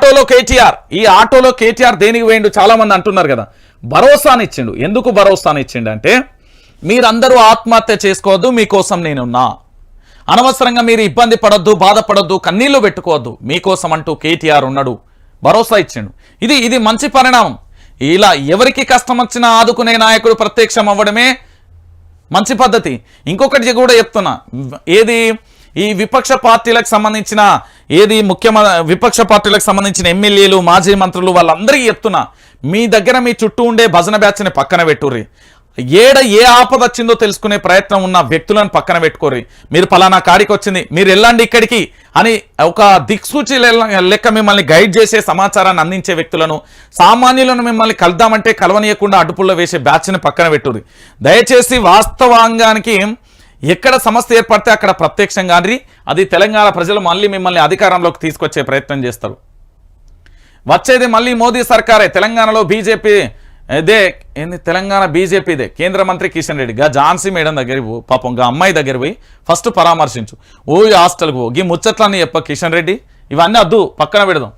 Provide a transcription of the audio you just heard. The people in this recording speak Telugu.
ఆటోలో కేటీఆర్. ఈ ఆటోలో కేటీఆర్ దేనికి వేయండు చాలామంది అంటున్నారు కదా. భరోసానిచ్చిండు. ఎందుకు భరోసానిచ్చిండు అంటే మీరందరూ ఆత్మహత్య చేసుకోవద్దు మీకోసం నేనున్నా. అనవసరంగా మీరు ఇబ్బంది పడొద్దు బాధపడొద్దు కన్నీళ్ళు పెట్టుకోవద్దు మీకోసం అంటూ కేటీఆర్ ఉన్నాడు. భరోసా ఇచ్చిండు. ఇది ఇది మంచి పరిణామం. ఇలా ఎవరికి కష్టం వచ్చినా ఆదుకునే నాయకుడు ప్రత్యక్షం అవ్వడమే మంచి పద్ధతి. ఇంకొకటి కూడా చెప్తున్నా. ఏది? ఈ విపక్ష పార్టీలకు సంబంధించిన ఏది ముఖ్యమ విపక్ష పార్టీలకు సంబంధించిన ఎమ్మెల్యేలు మాజీ మంత్రులు వాళ్ళందరికీ చెప్తున్నా మీ దగ్గర మీ చుట్టూ ఉండే భజన బ్యాచ్ని పక్కన పెట్టుర్రి. ఏడ ఏ ఆపద వచ్చిందో తెలుసుకునే ప్రయత్నం ఉన్న వ్యక్తులను పక్కన పెట్టుకోర్రి. మీరు పలానా కాడికి వచ్చింది మీరు వెళ్ళండి ఇక్కడికి అని ఒక దిక్సూచి లెక్క మిమ్మల్ని గైడ్ చేసే సమాచారాన్ని అందించే వ్యక్తులను సామాన్యులను మిమ్మల్ని కలుద్దామంటే కలవనీయకుండా అడ్డుపుల్లో వేసే బ్యాచ్ని పక్కన పెట్టుర్రి. దయచేసి వాస్తవాంగానికి ఎక్కడ సమస్య ఏర్పడితే అక్కడ ప్రత్యక్షంగా రి అది తెలంగాణ ప్రజలు మళ్ళీ మిమ్మల్ని అధికారంలోకి తీసుకొచ్చే ప్రయత్నం చేస్తారు. వచ్చేది మళ్ళీ మోదీ సర్కారే తెలంగాణలో బీజేపీ ఇదే ఏంది తెలంగాణ బీజేపీదే కేంద్ర మంత్రి కిషన్ రెడ్డి గా ఝాన్సీ మేడం దగ్గరికి పో పాపం గా అమ్మాయి దగ్గర పోయి ఫస్ట్ పరామర్శించు. ఓ హాస్టల్కి పో గీ ముచ్చట్లన్నీ చెప్ప కిషన్ రెడ్డి ఇవన్నీ అద్దు పక్కన పెడదాం.